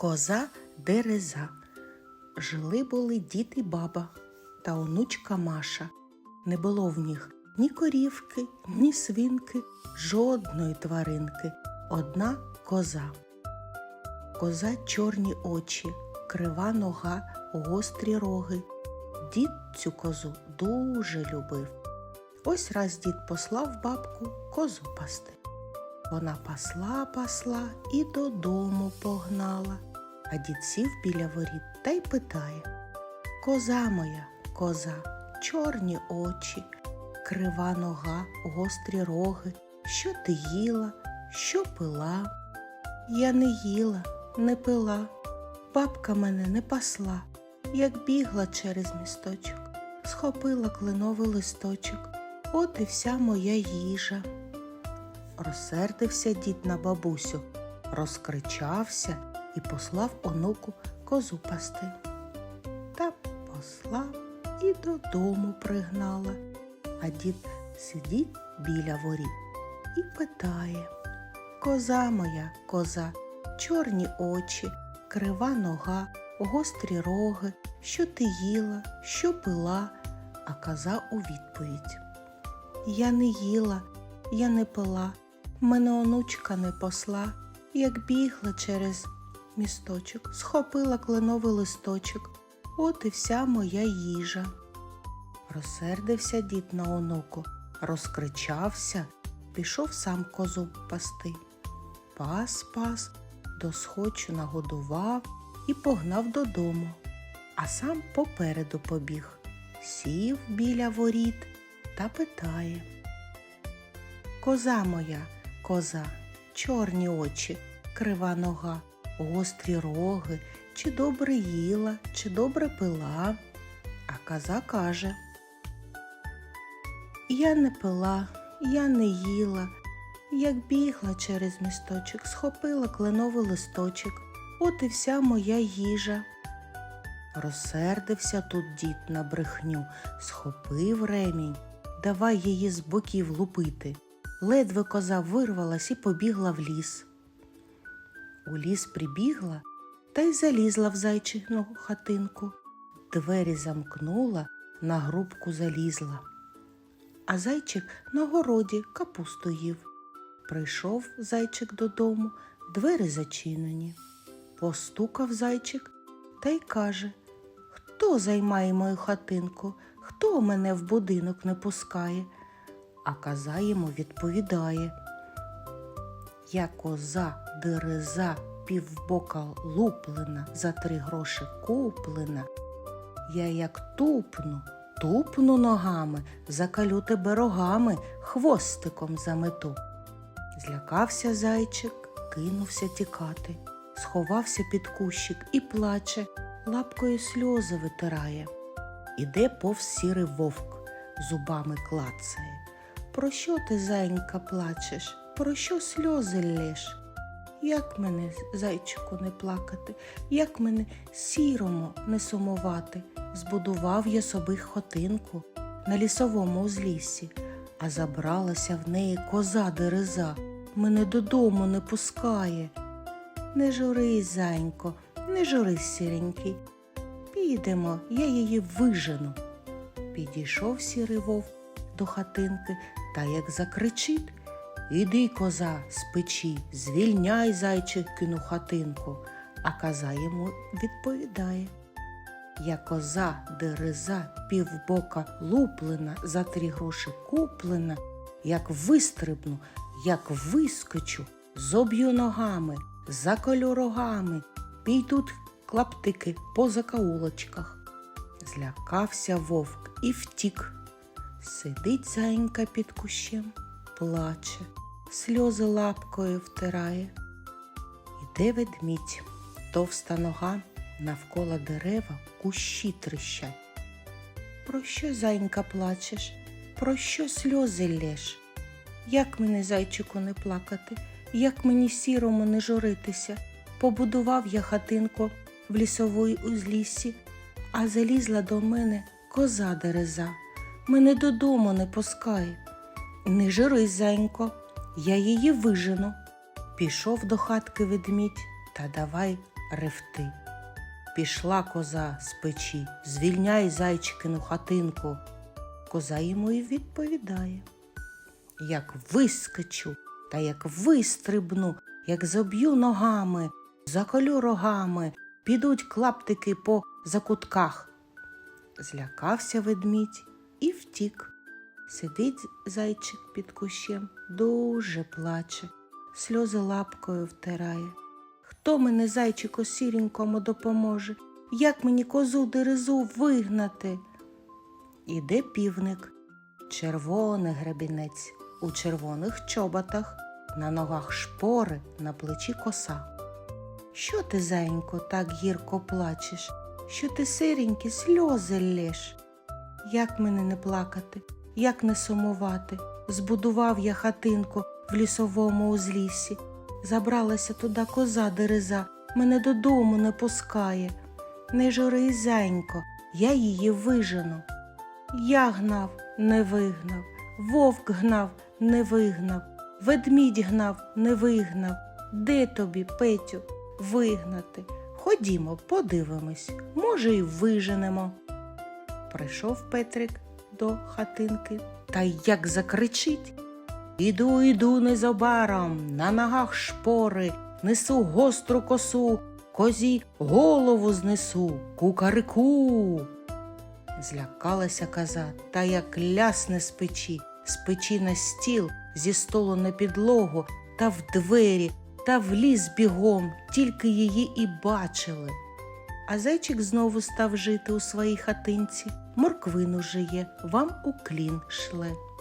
Коза Дереза. Жили були дід і баба та онучка Маша. Не було в них ні корівки, ні свинки, жодної тваринки, одна коза. Коза чорні очі, крива нога, гострі роги. Дід цю козу дуже любив. Ось раз дід послав бабку козу пасти. Вона пасла, пасла і додому погнала. А дід сів біля воріт та й питає Коза моя, коза, чорні очі, крива нога, гострі роги. Що ти їла, що пила? Я не їла, не пила. Бабка мене не пасла, як бігла через місточок, схопила кленовий листочок, от і вся моя їжа. Розсердився дід на бабусю, розкричався і послав онуку козу пасти. Та послав і додому пригнала, а дід сидить біля воріт і питає. Коза моя, коза, чорні очі, крива нога, гострі роги, що ти їла, що пила, а коза у відповідь. Я не їла, я не пила, мене онучка не посла, як бігла через місточок, схопила кленовий листочок, от і вся моя їжа. Розсердився дід на онуку, розкричався, пішов сам козу пасти. Пас пас, до схочу нагодував і погнав додому, а сам попереду побіг, сів біля воріт та питає. Коза моя, коза, чорні очі, крива нога, гострі роги, чи добре їла, чи добре пила. А коза каже Я не пила, я не їла, як бігла через місточок, схопила кленовий листочок, от і вся моя їжа. Розсердився тут дід на брехню, схопив ремінь, давай її з боків лупити. Ледве коза вирвалась і побігла в ліс. У ліс прибігла та й залізла в зайчину хатинку. Двері замкнула, на грубку залізла. А зайчик на городі капусту їв. Прийшов зайчик додому, двері зачинені. Постукав зайчик та й каже Хто займає мою хатинку? Хто мене в будинок не пускає? А коза йому відповідає Я коза, дереза, півбока луплена, за три гроші куплена. Я як тупну, тупну ногами, закалю тебе рогами, хвостиком замету. Злякався зайчик, кинувся тікати, сховався під кущик і плаче, лапкою сльози витирає. Іде повз сірий вовк, зубами клацає. Про що ти, зайенька, плачеш? Про що сльози лєш? Як мене, зайчику, не плакати, як мене сірому не сумувати? Збудував я собі хотинку на лісовому узліссі, а забралася в неї коза дереза, мене додому не пускає. Не журись, зайенько, не журись, сіренький. Підемо, я її вижену. Підійшов сірий вовк до хатинки та як закричить Іди, коза, з печі, звільняй зайчикину хатинку. А коза йому відповідає Я коза, дереза, півбока луплена, за три гроші куплена, як вистрибну, як вискочу, зоб'ю ногами, заколю рогами, підуть клаптики по закаулочках. Злякався вовк і втік. Сидить заєнька під кущем, плаче, сльози лапкою втирає. Іде ведмідь, товста нога, навколо дерева кущі тріщать. Про що, зайенька, плачеш? Про що сльози лєш? Як мене, зайчику, не плакати, як мені сірому не журитися? Побудував я хатинку в лісовій узліссі, а залізла до мене коза дереза. Мене додому не пускає. Не журись, зайенько, я її вижену. Пішов до хатки ведмідь та давай ревти. Пішла коза з печі, звільняй зайчикину хатинку. Коза йому й відповідає. Як вискочу та як вистрибну, як заб'ю ногами, заколю рогами, підуть клаптики по закутках. Злякався ведмідь і втік. Сидить зайчик під кущем, дуже плаче, сльози лапкою втирає. Хто мене, зайчику сіренькому, допоможе? Як мені козу дерезу вигнати? Іде півник, червоний гребінець, у червоних чоботах, на ногах шпори, на плечі коса. Що ти, зайенько, так гірко плачеш? Що ти сиренькі сльози лєш? Як мене не плакати, як не сумувати? Збудував я хатинку в лісовому узліссі. Забралася туди коза дереза, мене додому не пускає. Не жури, зайенько, я її вижену. Я гнав, не вигнав, вовк гнав, не вигнав, ведмідь гнав, не вигнав. Де тобі, Петю, вигнати? Ходімо, подивимось, може, й виженемо. Прийшов Петрик до хатинки та як закричить. Іду, іду незабаром, на ногах шпори, несу гостру косу, козі голову знесу, кукарику. Злякалася коза, та як лясне з печі, з печі на стіл, зі столу на підлогу, та в двері, та в ліс бігом, тільки її і бачили. А зайчик знову став жити у своїй хатинці, морквину жиє, вам у клін шле.